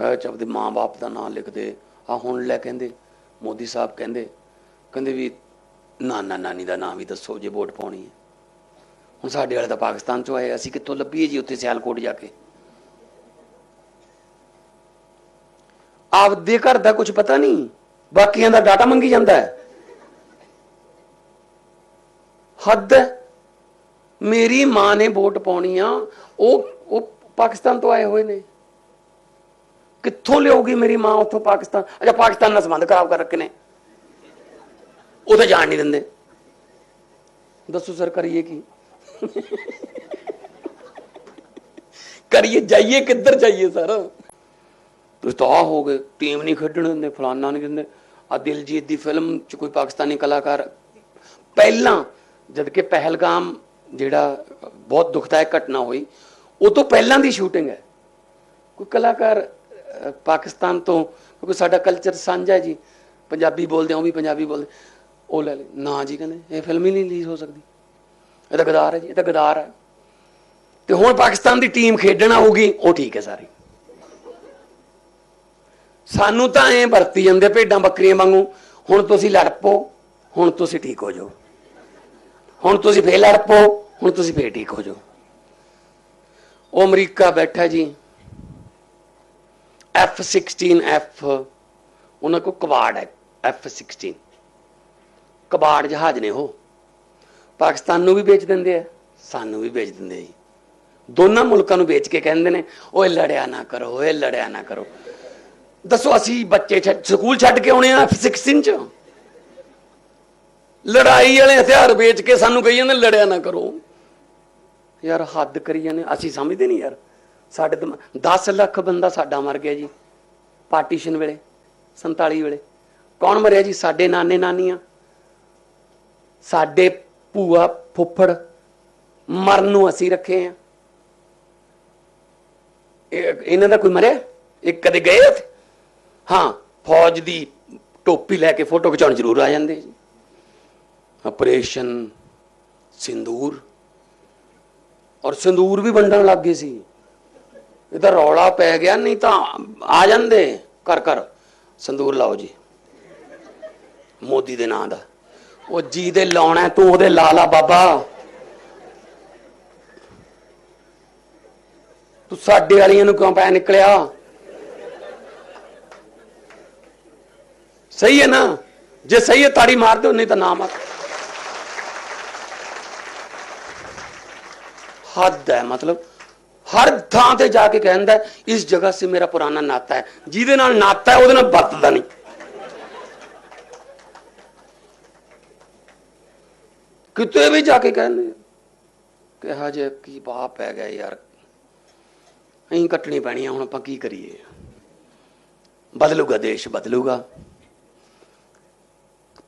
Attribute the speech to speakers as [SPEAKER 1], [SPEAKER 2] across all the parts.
[SPEAKER 1] ਹੈ ਚ ਆਪਦੇ ਮਾਂ-ਬਾਪ ਦਾ ਨਾਮ ਲਿਖਦੇ ਆ ਹੁਣ ਲੈ ਕਹਿੰਦੇ, ਮੋਦੀ ਸਾਹਿਬ ਕਹਿੰਦੇ ਕਹਿੰਦੇ ਵੀ ਨਾਨਾ, ਨਾਨੀ ਦਾ ਨਾਮ ਵੀ ਦੱਸੋ, ਜੇ ਵੋਟ ਪਾਉਣੀ ਹੈ। ਹੁਣ ਸਾਡੇ ਵਾਲੇ ਤਾਂ ਪਾਕਿਸਤਾਨ ਚੋਂ ਆਏ, ਅਸੀਂ ਕਿੱਥੋਂ ਲੱਭੀਏ ਜੀ ਉੱਥੇ ਸਿਆਲਕੋਟ ਜਾ ਕੇ? ਆਪਦੇ ਘਰ ਦਾ ਕੁਝ ਪਤਾ ਨਹੀਂ, ਬਾਕੀਆਂ ਦਾ ਡਾਟਾ ਮੰਗੀ ਜਾਂਦਾ ਹੈ। ਹੱਦ ਮੇਰੀ ਮਾਂ ਨੇ ਵੋਟ ਪਾਉਣੀ ਆ, ਉਹ ਉਹ ਪਾਕਿਸਤਾਨ ਤੋਂ ਆਏ ਹੋਏ ਨੇ। ਕਿੱਥੋਂ ਲਿਆਉਗੀ ਮੇਰੀ ਮਾਂ ਉੱਥੋਂ ਪਾਕਿਸਤਾਨ? ਅੱਛਾ, ਪਾਕਿਸਤਾਨ ਨਾਲ ਸੰਬੰਧ ਖਰਾਬ ਕਰ ਰੱਖੇ ਨੇ। ਉਹ ਜਾਣ ਨਹੀਂ ਦਿੰਦੇ। ਦੱਸੋ ਸਰ, ਕਰੀਏ ਕੀ? ਕਰੀਏ, ਜਾਈਏ, ਕਿੱਧਰ ਜਾਈਏ ਸਰ? ਤੁਸੀਂ ਤਾਂ ਹੋ ਗਏ ਟੀਮ ਨਹੀਂ ਖੇਡਣ ਦਿੰਦੇ, ਫਲਾਨਾ ਨਹੀਂ ਦਿੰਦੇ। ਆ ਦਿਲਜੀਤ ਦੀ ਫਿਲਮ ਚ ਕੋਈ ਪਾਕਿਸਤਾਨੀ ਕਲਾਕਾਰ। ਪਹਿਲਾਂ ਜਦ ਕਿ ਪਹਿਲਗਾਮ ਜਿਹੜਾ ਬਹੁਤ ਦੁਖਦਾਇਕ ਘਟਨਾ ਹੋਈ, ਉਹ ਤੋਂ ਪਹਿਲਾਂ ਦੀ ਸ਼ੂਟਿੰਗ ਹੈ। ਕੋਈ ਕਲਾਕਾਰ ਪਾਕਿਸਤਾਨ ਤੋਂ, ਕਿਉਂਕਿ ਸਾਡਾ ਕਲਚਰ ਸਾਂਝਾ ਜੀ। ਪੰਜਾਬੀ ਬੋਲਦੇ ਆ ਉਹ ਵੀ ਪੰਜਾਬੀ ਬੋਲਦੇ। ਉਹ ਲੈ ਲੈ ਨਾ ਜੀ ਕਹਿੰਦੇ, ਇਹ ਫਿਲਮ ਹੀ ਨਹੀਂ ਰਿਲੀਜ਼ ਹੋ ਸਕਦੀ। ਇਹ ਤਾਂ ਗਦਾਰ ਹੈ ਜੀ, ਇਹ ਤਾਂ ਗਦਾਰ ਹੈ। ਤੇ ਹੁਣ ਪਾਕਿਸਤਾਨ ਦੀ ਟੀਮ ਖੇਡਣ ਆਊਗੀ, ਉਹ ਠੀਕ ਹੈ ਸਾਰੀ। ਸਾਨੂੰ ਤਾਂ ਐਂ ਵਰਤੀ ਜਾਂਦੇ ਭੇਡਾਂ ਬੱਕਰੀਆਂ ਵਾਂਗੂ, ਹੁਣ ਤੁਸੀਂ ਲੜ ਪੋ ਹੁਣ ਤੁਸੀਂ ਠੀਕ ਹੋ ਜਾਓ। ਹੁਣ ਤੁਸੀਂ ਫੇਰ ਲੜ ਪਓ, ਹੁਣ ਤੁਸੀਂ ਫੇਰ ਠੀਕ ਹੋ ਜਾਓ। ਉਹ ਅਮਰੀਕਾ ਬੈਠਾ ਜੀ F16 F, ਉਹਨਾਂ ਕੋ ਕਬਾੜ ਹੈ F16 ਕਬਾੜ ਜਹਾਜ਼ ਨੇ ਉਹ। ਪਾਕਿਸਤਾਨ ਨੂੰ ਵੀ ਵੇਚ ਦਿੰਦੇ ਆ, ਸਾਨੂੰ ਵੀ ਵੇਚ ਦਿੰਦੇ ਜੀ। ਦੋਨਾਂ ਮੁਲਕਾਂ ਨੂੰ ਵੇਚ ਕੇ ਕਹਿੰਦੇ ਨੇ, ਓਏ ਲੜਿਆ ਨਾ ਕਰੋ, ਓਏ ਲੜਿਆ ਨਾ ਕਰੋ। ਦੱਸੋ, ਅਸੀਂ ਬੱਚੇ ਛੱਡ, ਸਕੂਲ ਛੱਡ ਕੇ ਆਉਣੇ ਆ F16 ਚ? ਲੜਾਈ ਵਾਲੇ ਹਥਿਆਰ ਵੇਚ ਕੇ ਸਾਨੂੰ ਕਹੀ ਜਾਂਦੇ ਲੜਿਆ ਨਾ ਕਰੋ। ਯਾਰ ਹੱਦ ਕਰੀ ਜਾਂਦੇ ਅਸੀਂ ਸਮਝਦੇ ਨਹੀਂ ਯਾਰ। ਸਾਡੇ ਦਿਮਾ- 10 ਲੱਖ ਬੰਦਾ ਸਾਡਾ ਮਰ ਗਿਆ ਜੀ, ਪਾਰਟੀਸ਼ਨ ਵੇਲੇ 47 ਵੇਲੇ। ਕੌਣ ਮਰਿਆ ਜੀ? ਸਾਡੇ ਨਾਨੇ ਨਾਨੀਆਂ। ਸਾਡੇ ਭੂਆ ਫੁੱਫੜ ਮਰਨ ਨੂੰ ਅਸੀਂ ਰੱਖੇ ਆ। ਇਹਨਾਂ ਦਾ ਕੋਈ ਮਰਿਆ? ਇਹ ਕਦੇ ਗਏ ਉੱਥੇ? ਹਾਂ, ਫੌਜ ਦੀ ਟੋਪੀ ਲੈ ਕੇ ਫੋਟੋ ਖਿਚਾਉਣ ਜ਼ਰੂਰ ਆ ਜਾਂਦੇ ਜੀ। ਆਪਰੇਸ਼ਨ ਸਿੰਦੂਰ। ਔਰ ਸਿੰਦੂਰ ਵੀ ਵੰਡਣ ਲੱਗ ਗਏ ਸੀ। ਇਹਦਾ ਰੌਲਾ ਪੈ ਗਿਆ, ਨਹੀਂ ਤਾਂ ਆ ਜਾਂਦੇ। ਕਰ ਕਰ ਸੰਦੂਰ ਲਾਓ ਜੀ। ਮੋਦੀ ਦੇ ਨਾਂ ਦਾ। ਉਹ ਜੀ ਦੇ ਲਾਉਣਾ ਤੂੰ ਉਹਦੇ ਲਾ ਲਾ ਬਾਬਾ। ਤੂੰ ਸਾਡੇ ਵਾਲੀਆਂ ਨੂੰ ਕਿਉਂ ਪੈ ਨਿਕਲਿਆ? ਸਹੀ ਹੈ ਨਾ? ਜੇ ਸਹੀ ਹੈ, ਤਾੜੀ ਮਾਰ ਦਿਓ, ਨਹੀਂ ਤਾਂ ਨਾ ਮਾਰ। ਹੱਦ ਹੈ, ਮਤਲਬ ਹਰ ਥਾਂ ਤੇ ਜਾ ਕੇ ਕਹਿੰਦਾ ਹੈ, ਇਸ ਜਗ੍ਹਾ ਸੇ ਮੇਰਾ ਪੁਰਾਣਾ ਨਾਤਾ ਹੈ। ਜਿਹਦੇ ਨਾਲ ਨਾਤਾ ਹੈ ਉਹਦੇ ਨਾਲ ਵਰਤਦਾ ਨਹੀਂ। ਕਿਤੇ ਵੀ ਜਾ ਕੇ ਕਹਿੰਦੇ ਕਿਹਾ ਹਜੇ ਕੀ ਬਾਪ ਪੈ ਗਿਆ ਯਾਰ ਅਹੀਂ ਕੱਟਣੀ ਪੈਣੀ ਆ ਹੁਣ ਆਪਾਂ ਕੀ ਕਰੀਏ? ਬਦਲੂਗਾ ਦੇਸ਼ ਬਦਲੂਗਾ।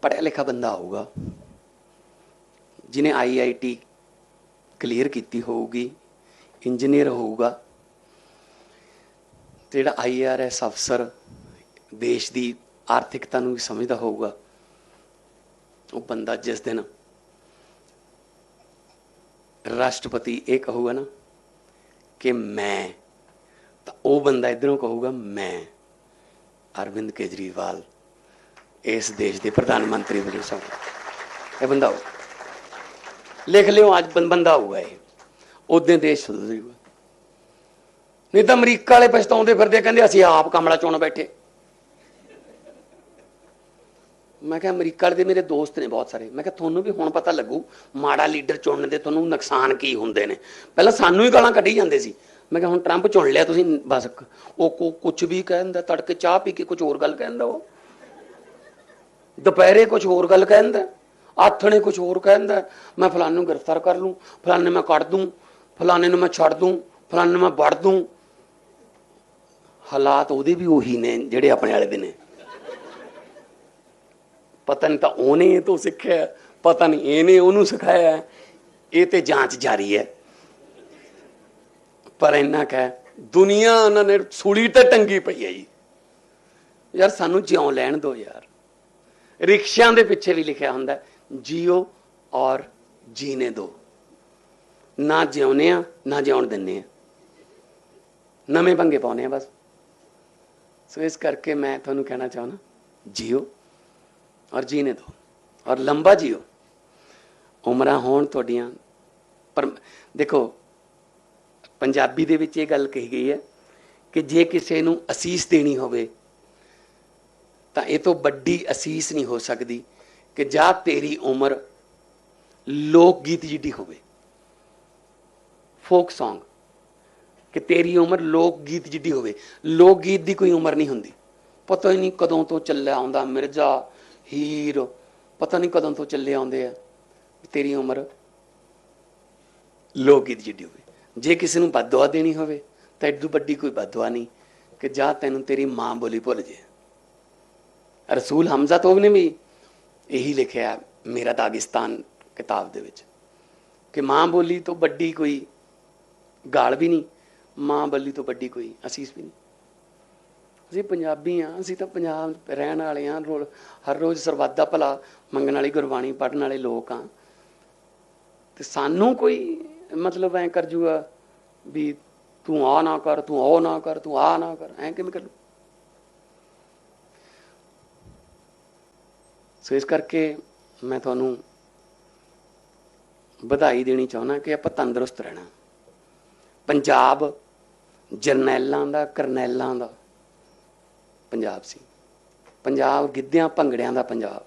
[SPEAKER 1] ਪੜਿਆ ਲਿਖਾ ਬੰਦਾ ਆਊਗਾ। ਜਿਨੇ ਆਈਆਈਟੀ ਕਲੀਅਰ ਕੀਤੀ ਹੋਊਗੀ ਇੰਜੀਨੀਅਰ ਹੋਊਗਾ, ਤੇ ਜਿਹੜਾ ਆਈਆਰਐਸ ਅਫਸਰ ਦੇਸ਼ ਦੀ ਆਰਥਿਕਤਾ ਨੂੰ ਵੀ ਸਮਝਦਾ ਹੋਊਗਾ, ਉਹ ਬੰਦਾ ਜਿਸ ਦਿਨ ਰਾਸ਼ਟਰਪਤੀ ਇਹ ਕਹੂਗਾ ਨਾ ਕਿ ਮੈਂ, ਤਾਂ ਉਹ ਬੰਦਾ ਇਧਰੋਂ ਕਹੂਗਾ, ਮੈਂ, ਅਰਵਿੰਦ ਕੇਜਰੀਵਾਲ, ਇਸ ਦੇਸ਼ ਦੇ ਪ੍ਰਧਾਨ ਮੰਤਰੀ ਵਜੋਂ ਸਭ ਇਹ ਬੰਦਾ ਹੋਊ ਲਿਖ ਲਿਓ, ਅੱਜ ਬੰਦਾ ਹੋਊਗਾ ਇਹ। ਉਦੋਂ ਦੇਸ਼ ਸੁਧਰ ਜੂਗਾ ਨਹੀਂ ਤਾਂ ਅਮਰੀਕਾ ਵਾਲੇ ਪਛਤਾਉਂਦੇ ਫਿਰਦੇ ਕਹਿੰਦੇ ਅਸੀਂ ਆਪ ਕਮਲਾ ਚੋਣ ਬੈਠੇ। ਮੈਂ ਕਿਹਾ ਅਮਰੀਕਾ ਵਾਲੇ ਦੇ ਮੇਰੇ ਦੋਸਤ ਨੇ ਬਹੁਤ ਸਾਰੇ। ਮੈਂ ਕਿਹਾ ਤੁਹਾਨੂੰ ਵੀ ਹੁਣ ਪਤਾ ਲੱਗੂ ਮਾੜਾ ਲੀਡਰ ਚੁਣਨ ਦੇ ਤੁਹਾਨੂੰ ਨੁਕਸਾਨ ਕੀ ਹੁੰਦੇ ਨੇ। ਪਹਿਲਾਂ ਸਾਨੂੰ ਹੀ ਗਾਲਾਂ ਕੱਢੀ ਜਾਂਦੇ ਸੀ। ਮੈਂ ਕਿਹਾ ਹੁਣ ਟਰੰਪ ਚੁਣ ਲਿਆ ਤੁਸੀਂ, ਬਸ ਉਹ ਕੁਝ ਵੀ ਕਹਿੰਦਾ, ਤੜਕੇ ਚਾਹ ਪੀ ਕੇ ਕੁਝ ਹੋਰ ਗੱਲ ਕਹਿੰਦਾ ਉਹ। ਦੁਪਹਿਰੇ ਕੁਝ ਹੋਰ ਗੱਲ ਕਹਿੰਦਾ। ਆਥਣੇ ਕੁਝ ਹੋਰ ਕਹਿੰਦਾ। ਮੈਂ ਫਲਾਣੇ ਨੂੰ ਗ੍ਰਿਫਤਾਰ ਕਰ ਲੂੰ। ਫਲਾਣੇ ਮੈਂ ਕੱਢ ਦੂੰ। ਫਲਾਣੇ ਨੂੰ ਮੈਂ ਛੱਡ ਦੂੰ, ਫਲਾਣੇ ਨੂੰ ਮੈਂ ਵੜ ਦੂੰ। ਹਾਲਾਤ ਉਹਦੇ ਵੀ ਉਹੀ ਨੇ ਜਿਹੜੇ ਆਪਣੇ ਵਾਲੇ ਦੇ ਨੇ। ਪਤਾ ਨਹੀਂ ਤਾਂ ਉਹਨੇ ਇਹ ਤੋਂ ਸਿੱਖਿਆ, ਪਤਾ ਨਹੀਂ ਇਹਨੇ ਉਹਨੂੰ ਸਿਖਾਇਆ। ਇਹ ਤੇ ਜਾਂਚ ਜਾਰੀ ਹੈ। ਪਰ ਇੰਨਾ ਕਹਿ ਦੁਨੀਆ ਉਹਨਾਂ ਨੇ ਸੂਲੀ ਤੇ ਟੰਗੀ ਪਈ ਹੈ ਜੀ। ਯਾਰ ਸਾਨੂੰ ਜਿਉਂ ਲੈਣ ਦਿਓ ਯਾਰ। ਰਿਕਸ਼ਿਆਂ ਦੇ ਪਿੱਛੇ ਵੀ ਲਿਖਿਆ ਹੁੰਦਾ, ਜੀਓ ਔਰ ਜੀਨੇ ਦੋ। ਨਾ ਜਿਉਨੇ ਆ ਨਾ ਜਿਉਣ ਦਿੰਨੇ ਆ ਨਵੇਂ ਪੰਗੇ ਪਾਉਨੇ ਆ ਬਸ। ਸੋ ਇਸ ਕਰਕੇ ਮੈਂ ਤੁਹਾਨੂੰ ਕਹਿਣਾ ਚਾਹੁੰਦਾ, ਜੀਓ ਔਰ ਜੀਨੇ ਦਿਓ ਔਰ ਲੰਬਾ ਜਿਓ। ਉਮਰਾਂ ਹੋਣ ਤੁਹਾਡੀਆਂ ਪਰ ਦੇਖੋ, ਪੰਜਾਬੀ ਦੇ ਵਿੱਚ ਇਹ ਗੱਲ ਕਹੀ ਗਈ ਹੈ ਕਿ ਜੇ ਕਿਸੇ ਨੂੰ ਅਸੀਸ ਦੇਣੀ ਹੋਵੇ, ਤਾਂ ਇਹ ਤੋਂ ਵੱਡੀ ਅਸੀਸ ਨਹੀਂ ਹੋ ਸਕਦੀ ਕਿ ਜਾਂ ਤੇਰੀ ਉਮਰ ਲੋਕ ਗੀਤ ਜਿੱਡੀ ਹੋਵੇ। ਫੋਕ Song ਕਿ ਤੇਰੀ ਉਮਰ ਲੋਕ ਗੀਤ ਜਿੱਡੀ ਹੋਵੇ। ਲੋਕ ਗੀਤ ਦੀ ਕੋਈ ਉਮਰ ਨਹੀਂ ਹੁੰਦੀ। ਪਤਾ ਹੀ ਨਹੀਂ ਕਦੋਂ ਤੋਂ ਚੱਲਿਆ ਆਉਂਦਾ ਮਿਰਜ਼ਾ, ਹੀਰ। ਪਤਾ ਨਹੀਂ ਕਦੋਂ ਤੋਂ ਚੱਲੇ ਆਉਂਦੇ ਆ ਤੇਰੀ ਉਮਰ ਲੋਕ ਗੀਤ ਜਿੱਡੀ ਹੋਵੇ। ਜੇ ਕਿਸੇ ਨੂੰ ਬਦਦੁਆ ਦੇਣੀ ਹੋਵੇ, ਤਾਂ ਐਡੂ ਵੱਡੀ ਕੋਈ ਬਦਦੁਆ ਨਹੀਂ ਕਿ ਜਾਂ ਤੈਨੂੰ ਤੇਰੀ ਮਾਂ ਬੋਲੀ ਭੁੱਲ ਜੇ। ਰਸੂਲ ਹਮਜ਼ਾ ਤੋਬ ਨੇ ਵੀ ਇਹੀ ਲਿਖਿਆ ਮੇਰਾ ਦਾਗਿਸਤਾਨ ਕਿਤਾਬ ਦੇ ਵਿੱਚ ਕਿ ਮਾਂ ਬੋਲੀ ਤੋਂ ਵੱਡੀ ਕੋਈ ਗਾਲ ਵੀ ਨਹੀਂ, ਮਾਂ ਬੱਲੀ ਤੋਂ ਵੱਡੀ ਕੋਈ ਅਸੀਸ ਵੀ ਨਹੀਂ। ਅਸੀਂ ਪੰਜਾਬੀ ਆ ਅਸੀਂ ਤਾਂ ਪੰਜਾਬ ਰਹਿਣ ਵਾਲੇ ਆ ਹਰ ਰੋਜ਼ ਸਰਬੱਤ ਦਾ ਭਲਾ ਮੰਗਣ ਵਾਲੀ, ਗੁਰਬਾਣੀ ਪੜਨ ਵਾਲੇ ਲੋਕ ਆ ਤੇ ਸਾਨੂੰ ਕੋਈ ਮਤਲਬ ਐ ਕਰ ਜੂਗਾ ਵੀ ਤੂੰ ਆ ਨਾ ਕਰ, ਤੂੰ ਉਹ ਨਾ ਕਰ, ਤੂੰ ਆ ਨਾ ਕਰ, ਐ ਕਿਵੇਂ ਕਰ? ਲੂ ਸੋ ਇਸ ਕਰਕੇ ਮੈਂ ਤੁਹਾਨੂੰ ਵਧਾਈ ਦੇਣੀ ਚਾਹੁੰਦਾ ਕਿ ਆਪਾਂ ਤੰਦਰੁਸਤ ਰਹਿਣਾ। ਪੰਜਾਬ ਜਰਨੈਲਾਂ ਦਾ, ਕਰਨੈਲਾਂ ਦਾ ਪੰਜਾਬ ਸੀ। ਪੰਜਾਬ ਗਿੱਧਿਆਂ, ਭੰਗੜਿਆਂ ਦਾ ਪੰਜਾਬ।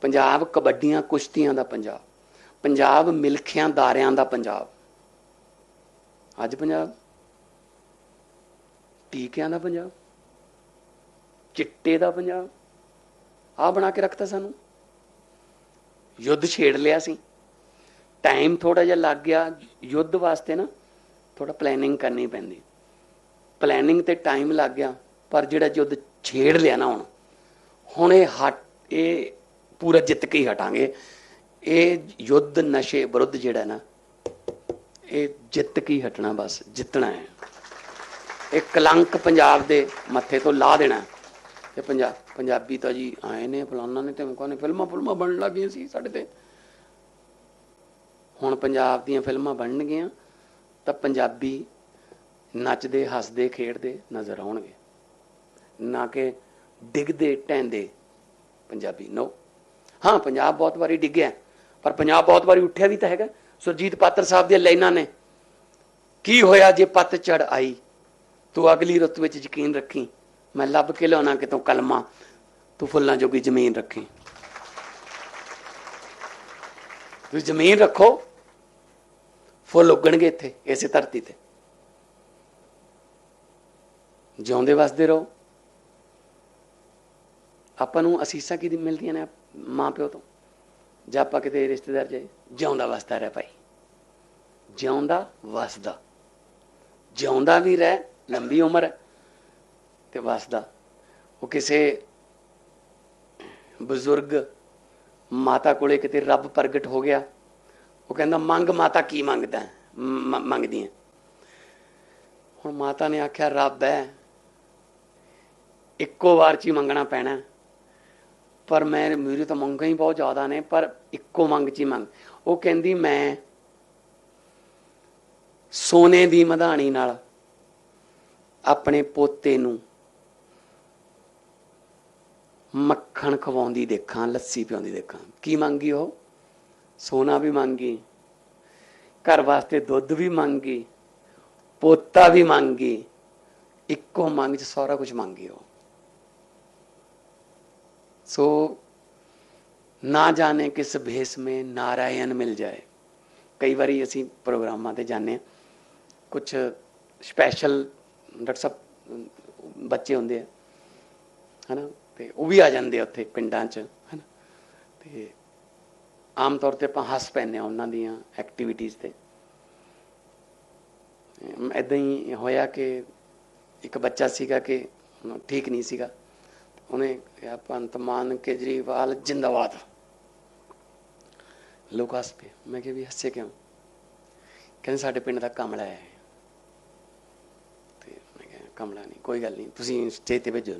[SPEAKER 1] ਪੰਜਾਬ ਕਬੱਡੀਆਂ, ਕੁਸ਼ਤੀਆਂ ਦਾ ਪੰਜਾਬ। ਪੰਜਾਬ ਮਿਲਖਿਆਂ, ਦਾਰਿਆਂ ਦਾ ਪੰਜਾਬ। ਅੱਜ ਪੰਜਾਬ ਟੀਕਿਆਂ ਦਾ ਪੰਜਾਬ, ਚਿੱਟੇ ਦਾ ਪੰਜਾਬ। ਆ ਬਣਾ ਕੇ ਰੱਖਤਾ ਸਾਨੂੰ। ਯੁੱਧ ਛੇੜ ਲਿਆ ਸੀ। ਟਾਈਮ ਥੋੜਾ ਜਿਹਾ ਲੱਗ ਗਿਆ। ਯੁੱਧ ਵਾਸਤੇ ਨਾ ਥੋੜਾ ਪਲੈਨਿੰਗ ਕਰਨੀ ਪੈਂਦੀ। ਪਲੈਨਿੰਗ ਤੇ ਟਾਈਮ ਲੱਗ ਗਿਆ, ਪਰ ਜਿਹੜਾ ਯੁੱਧ ਛੇੜ ਲਿਆ ਨਾ ਹੁਣ ਹੁਣ ਇਹ ਹਟ, ਇਹ ਪੂਰਾ ਜਿੱਤ ਕੇ ਹੀ ਹਟਾਂਗੇ। ਇਹ ਯੁੱਧ ਨਸ਼ੇ ਵਿਰੁੱਧ ਜਿਹੜਾ ਨਾ, ਇਹ ਜਿੱਤ ਕੇ ਹੀ ਹਟਣਾ ਬਸ, ਜਿੱਤਣਾ ਹੈ। ਇਹ ਕਲੰਕ ਪੰਜਾਬ ਦੇ ਮੱਥੇ ਤੋਂ ਲਾ ਦੇਣਾ। ਤੇ ਪੰਜਾਬ ਪੰਜਾਬੀ ਤਾਂ ਜੀ ਆਏ ਨੇ, ਫਲਾਨਾ ਨੇ ਤੇ ਮੁਕਾ ਨੇ, ਫਿਲਮਾਂ ਫਿਲਮਾਂ ਬਣਨ ਲੱਗੀਆਂ ਸੀ ਸਾਡੇ ਤੇ। ਹੁਣ ਪੰਜਾਬ ਦੀਆਂ ਫਿਲਮਾਂ ਬਣਨਗੀਆਂ। ਤਾਂ ਪੰਜਾਬੀ ਨੱਚਦੇ, ਹੱਸਦੇ, ਖੇਡਦੇ ਨਜ਼ਰ ਆਉਣਗੇ। ਨਾ ਕਿ ਡਿੱਗਦੇ ਟੈਂਦੇ ਪੰਜਾਬੀ। ਨੋ ਹਾਂ, ਪੰਜਾਬ ਬਹੁਤ ਵਾਰੀ ਡਿੱਗਿਆ ਪਰ ਪੰਜਾਬ ਬਹੁਤ ਵਾਰੀ ਉੱਠਿਆ ਵੀ ਤਾਂ ਹੈਗਾ। ਸੁਰਜੀਤ ਪਾਤਰ ਸਾਹਿਬ ਦੀਆਂ ਲਾਈਨਾਂ ਨੇ। ਕੀ ਹੋਇਆ ਜੇ ਪੱਤ ਚੜ ਆਈ? ਤੂੰ ਅਗਲੀ ਰੁੱਤ ਵਿੱਚ ਯਕੀਨ ਰੱਖੀ। ਮੈਂ ਲੱਭ ਕੇ ਲਿਆਉਣਾ ਕਿਤੋਂ ਕਲਮਾ? ਤੂੰ ਫੁੱਲਾਂ ਜੋਗੀ ਜ਼ਮੀਨ ਰੱਖੀ। ਤੁਸੀਂ ਜ਼ਮੀਨ ਰੱਖੋ। ਫੁੱਲ ਉੱਗਣਗੇ ਇੱਥੇ, ਇਸੇ ਧਰਤੀ ਤੇ। ਜਿਉਂਦੇ ਵਸਦੇ ਰਹੋ। ਆਪਾਂ ਨੂੰ ਅਸੀਸਾਂ ਕਿਹਦੀ ਮਿਲਦੀਆਂ ਨੇ ਮਾਂ ਪਿਓ ਤੋਂ? ਜਾਂ ਆਪਾਂ ਕਿਤੇ ਰਿਸ਼ਤੇਦਾਰ ਜਾਏ ਜਿਉਂਦਾ ਵਸਦਾ ਰਹਿ ਭਾਈ। ਜਿਉਂਦਾ ਵਸਦਾ। ਜਿਉਂਦਾ ਵੀ ਰਹਿ, ਲੰਬੀ ਉਮਰ ਤੇ ਵਸਦਾ। ਉਹ ਕਿਸੇ ਬਜ਼ੁਰਗ ਮਾਤਾ ਕੋਲੇ ਕਿਤੇ ਰੱਬ ਪ੍ਰਗਟ ਹੋ ਗਿਆ ਉਹ ਕਹਿੰਦਾ, ਮੰਗ ਮਾਤਾ ਕੀ ਮੰਗਦਾ ਮੰਗਦੀ ਹੈ। ਹੁਣ ਮਾਤਾ ਨੇ ਆਖਿਆ, ਰੱਬ ਹੈ, ਇੱਕੋ ਵਾਰ ਚ ਹੀ ਮੰਗਣਾ ਪੈਣਾ ਪਰ ਮੈਂ, ਮੇਰੇ ਤਾਂ ਮੰਗਾਂ ਹੀ ਬਹੁਤ ਜ਼ਿਆਦਾ ਨੇ, ਪਰ ਇੱਕੋ ਮੰਗ ਚ ਹੀ ਮੰਗ ਉਹ ਕਹਿੰਦੀ, ਮੈਂ ਸੋਨੇ ਦੀ ਮਧਾਣੀ ਨਾਲ ਆਪਣੇ ਪੋਤੇ ਨੂੰ ਮੱਖਣ ਖਵਾਉਂਦੀ ਦੇਖਾਂ, ਲੱਸੀ ਪਿਆਉਂਦੀ ਦੇਖਾਂ। ਕੀ ਮੰਗੀ ਉਹ? ਸੋਨਾ ਵੀ ਮੰਗੀ, ਘਰ ਵਾਸਤੇ ਦੁੱਧ ਵੀ ਮੰਗੀ, ਪੋਤਾ ਵੀ ਮੰਗੀ, ਇੱਕੋ ਮੰਗ ਚ ਸਾਰਾ ਕੁਝ ਮੰਗੀ ਉਹ। ਸੋ ਨਾ ਜਾਣੇ ਕਿਸ ਭੇਸ ਮੇ ਨਾਰਾਇਣ ਮਿਲ ਜਾਏ। ਕਈ ਵਾਰੀ ਅਸੀਂ ਪ੍ਰੋਗਰਾਮਾਂ ਤੇ ਜਾਂਦੇ ਆ ਕੁਝ ਸਪੈਸ਼ਲ ਡਾਕਟਰ ਸਾਹਿਬ, ਬੱਚੇ ਹੁੰਦੇ ਆ, ਹਨਾ, ਤੇ ਉਹ ਵੀ ਆ ਜਾਂਦੇ ਆ ਉੱਥੇ ਪਿੰਡਾਂ 'ਚ, ਹਨਾ, ਤੇ ਆਮ ਤੌਰ ਤੇ ਆਪਾਂ ਹੱਸ ਪੈਨੇ ਆ ਉਹਨਾਂ ਦੀਆਂ ਐਕਟੀਵਿਟੀਜ਼ ਤੇ। ਇਦਾਂ ਹੀ ਹੋਇਆ ਕਿ ਇੱਕ ਬੱਚਾ ਸੀਗਾ ਕਿ ਠੀਕ ਨਹੀਂ ਸੀਗਾ। ਉਹਨੇ ਕਿਹਾ ਪੰਤ ਮਾਨ ਕੇਜਰੀਵਾਲ ਜਿੰਦਾਬਾਦ। ਲੋਕ ਹੱਸ ਪਏ। ਮੈਂ ਕਿਹਾ, ਵੀ ਹੱਸੇ ਕਿਉਂ? ਕਹਿੰਦੇ, ਸਾਡੇ ਪਿੰਡ ਦਾ ਕਮਲਾ ਹੈ। ਤੇ ਮੈਂ ਕਿਹਾ, ਕਮਲਾ ਨਹੀਂ, ਕੋਈ ਗੱਲ ਨਹੀਂ। ਤੁਸੀਂ ਸਟੇਜ ਤੇ ਭੇਜੋ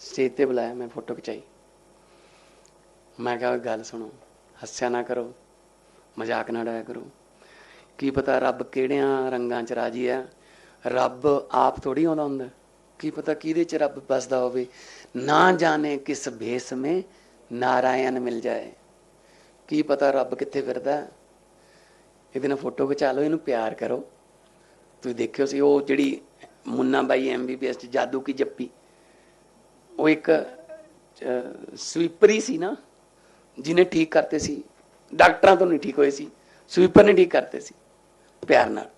[SPEAKER 1] ਸਟੇਜ ਤੇ ਬੁਲਾਇਆ, ਮੈਂ ਫੋਟੋ ਖਿਚਾਈ। ਮੈਂ ਕਿਹਾ ਗੱਲ ਸੁਣੋ। ਹੱਸਿਆ ਨਾ ਕਰੋ, ਮਜ਼ਾਕ ਨਾ ਡਾਇਆ ਕਰੋ। ਕੀ ਪਤਾ ਰੱਬ ਕਿਹੜਿਆਂ ਰੰਗਾਂ 'ਚ ਰਾਜੀ ਹੈ? ਰੱਬ ਆਪ ਥੋੜੀ ਆਉਂਦਾ ਹੁੰਦਾ। ਕੀ ਪਤਾ ਕਿਹਦੇ ਚ ਰੱਬ ਬਸਦਾ ਹੋਵੇ? ਨਾ ਜਾਣੇ ਕਿਸ ਭੇਸ ਮੇ ਨਾਰਾਇਣ ਮਿਲ ਜਾਏ। ਕੀ ਪਤਾ ਰੱਬ ਕਿੱਥੇ ਫਿਰਦਾ ਹੈ। ਇਹਦੇ ਨਾਲ ਫੋਟੋ ਖਿਚਾ ਲਓ, ਇਹਨੂੰ ਪਿਆਰ ਕਰੋ। ਤੁਸੀਂ ਦੇਖਿਓ ਸੀ, ਉਹ ਜਿਹੜੀ ਮੁੰਨਾ ਬਾਈ ਐਮਬੀਬੀਐਸ ਚ ਜਾਦੂ ਕੀ ਜੱਪੀ। ਉਹ ਇੱਕ ਸਵੀਪਰੀ ਸੀ ਨਾ। ਜਿਹਨੇ ਠੀਕ ਕਰਤੇ ਸੀ, ਡਾਕਟਰਾਂ ਤੋਂ ਨਹੀਂ ਠੀਕ ਹੋਏ ਸੀ, ਸਵੀਪਰ ਨੇ ਠੀਕ ਕਰਤੇ ਸੀ, ਪਿਆਰ ਨਾਲ।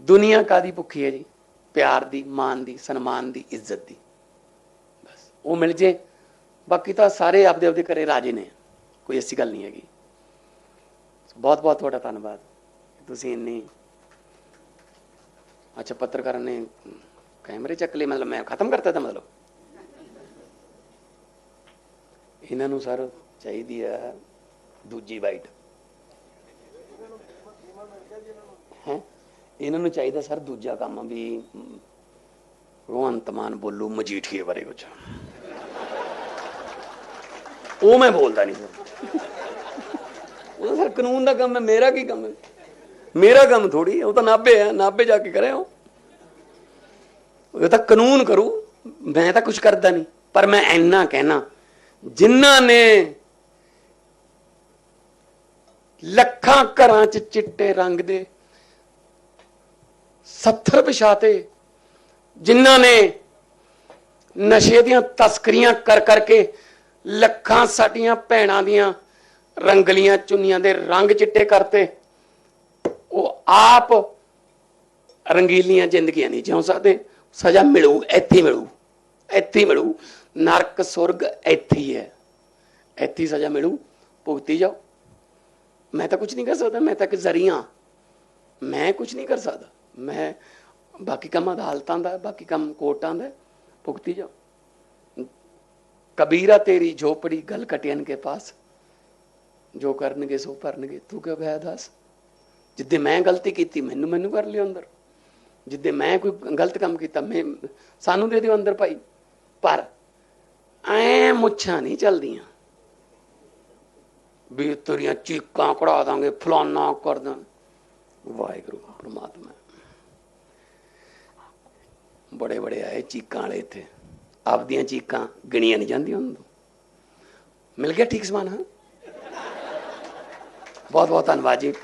[SPEAKER 1] ਦੁਨੀਆ ਕਾਦੀ ਭੁੱਖੀ ਹੈ ਜੀ? ਪਿਆਰ ਦੀ ਮਾਨ ਦੀ, ਸਨਮਾਨ ਦੀ, ਇੱਜ਼ਤ ਦੀ। ਬਸ, ਉਹ ਮਿਲ ਜੇ। ਬਾਕੀ ਤਾਂ ਸਾਰੇ ਆਪਦੇ ਆਪਦੇ ਘਰੇ ਰਾਜੇ ਨੇ। ਕੋਈ ਐਸੀ ਗੱਲ ਨਹੀਂ ਹੈਗੀ। ਬਹੁਤ ਬਹੁਤ ਤੁਹਾਡਾ ਧੰਨਵਾਦ। ਤੁਸੀਂ ਇੰਨੀ ਅੱਛਾ ਪੱਤਰਕਾਰਾਂ ਨੇ ਕੈਮਰੇ ਚੱਕ ਲਏ, ਮਤਲਬ ਮੈਂ ਖਤਮ ਕਰਤਾ ਤਾਂ ਮਤਲਬ? ਇਹਨਾਂ ਨੂੰ ਸਰ ਚਾਹੀਦੀ ਆ ਦੂਜੀ ਵਾਈਟ ਹੈ? ਇਹਨਾਂ ਨੂੰ ਚਾਹੀਦਾ ਸਰ ਦੂਜਾ ਕੰਮ ਵੀ ਮ, ਭਗਵੰਤ ਮਾਨ ਬੋਲੂ ਮਜੀਠੀਏ ਬਾਰੇ ਕੁਝ ਉਹ ਮੈਂ ਬੋਲਦਾ ਨਹੀਂ ਸਰ। ਉਹ ਸਰ ਕਾਨੂੰਨ ਦਾ ਕੰਮ ਹੈ ਮੇਰਾ ਕੀ ਕੰਮ ਹੈ? ਮੇਰਾ ਕੰਮ ਥੋੜੀ ਉਹ ਤਾਂ ਨਾਭੇ ਹੈ ਨਾਭੇ ਜਾ ਕੇ ਕਰਿਆ ਉਹ। ਉਹ ਤਾਂ ਕਾਨੂੰਨ ਕਰੂ ਮੈਂ ਤਾਂ ਕੁਝ ਕਰਦਾ ਨਹੀਂ ਪਰ ਮੈਂ ਇੰਨਾ ਕਹਿਣਾ ਜਿਨ੍ਹਾਂ ਨੇ ਲੱਖਾਂ ਘਰਾਂ 'ਚ ਚਿੱਟੇ ਰੰਗ ਦੇ 70 ਵਿਛਾਤੇ, ਜਿਨ੍ਹਾਂ ਨੇ ਨਸ਼ੇ ਦੀਆਂ ਤਸਕਰੀਆਂ ਕਰ ਕਰਕੇ ਲੱਖਾਂ ਸਾਡੀਆਂ ਭੈਣਾਂ ਦੀਆਂ ਰੰਗਲੀਆਂ ਚੁੰਨੀਆਂ ਦੇ ਰੰਗ ਚਿੱਟੇ ਕਰਤੇ, ਉਹ ਆਪ ਰੰਗੀਲੀਆਂ ਜ਼ਿੰਦਗੀਆਂ ਨਹੀਂ ਜਿਉਂ ਸਕਦੇ। ਸਜ਼ਾ ਮਿਲੂ, ਇੱਥੇ ਮਿਲੂ ਇੱਥੇ ਮਿਲੂ। ਨਰਕ, ਸੁਰਗ ਇੱਥੇ ਹੀ ਹੈ। ਇੱਥੇ ਸਜ਼ਾ ਮਿਲੂ। ਭੁਗਤੀ ਜਾਓ। ਮੈਂ ਤਾਂ ਕੁਝ ਨਹੀਂ ਕਰ ਸਕਦਾ। ਮੈਂ ਤਾਂ ਇੱਕ ਜ਼ਰੀਆ ਮੈਂ ਕੁਝ ਨਹੀਂ ਕਰ ਸਕਦਾ। ਮੈਂ ਬਾਕੀ ਕੰਮ ਅਦਾਲਤਾਂ ਦਾ, ਬਾਕੀ ਕੰਮ ਕੋਰਟਾਂ ਦਾ, ਭੁਗਤੀ ਜਾਓ। ਕਬੀਰਾ ਤੇਰੀ ਝੋਪੜੀ ਗਲ ਕਟਿਆਨ ਕੇ ਪਾਸ। ਜੋ ਕਰਨਗੇ ਸੋ ਭਰਨਗੇ। ਤੂੰ ਕਿਉਂ ਗਿਆ ਦੱਸ? ਜਿੱਦੇ ਮੈਂ ਗਲਤੀ ਕੀਤੀ, ਮੈਨੂੰ ਮੈਨੂੰ ਕਰ ਲਿਓ ਅੰਦਰ। ਜਿੱਦੇ ਮੈਂ ਕੋਈ ਗਲਤ ਕੰਮ ਕੀਤਾ, ਮੈਂ ਸਾਨੂੰ ਦੇ ਦਿਓ ਅੰਦਰ ਭਾਈ। ਪਰ ਐ ਮੁੱਛਾਂ ਨਹੀਂ ਚੱਲਦੀਆਂ। ਵੀ ਤੇਰੀਆਂ ਚੀਕਾਂ ਕਢਾ ਦਾਂਗੇ, ਫਲਾਨਾ ਕਰ ਦਾਂ। ਵਾਹਿਗੁਰੂ, ਪ੍ਰਮਾਤਮਾ। ਬੜੇ ਬੜੇ ਆਏ ਚੀਕਾਂ ਵਾਲੇ ਇੱਥੇ। ਆਪਦੀਆਂ ਚੀਕਾਂ ਗਿਣੀਆਂ ਨਹੀਂ ਜਾਂਦੀਆਂ ਉਹਨਾਂ ਤੋਂ। ਮਿਲ ਗਿਆ ਠੀਕ ਸਮਾਨ, ਹਾਂ? ਬਹੁਤ ਬਹੁਤ ਧੰਨਵਾਦ ਜੀ।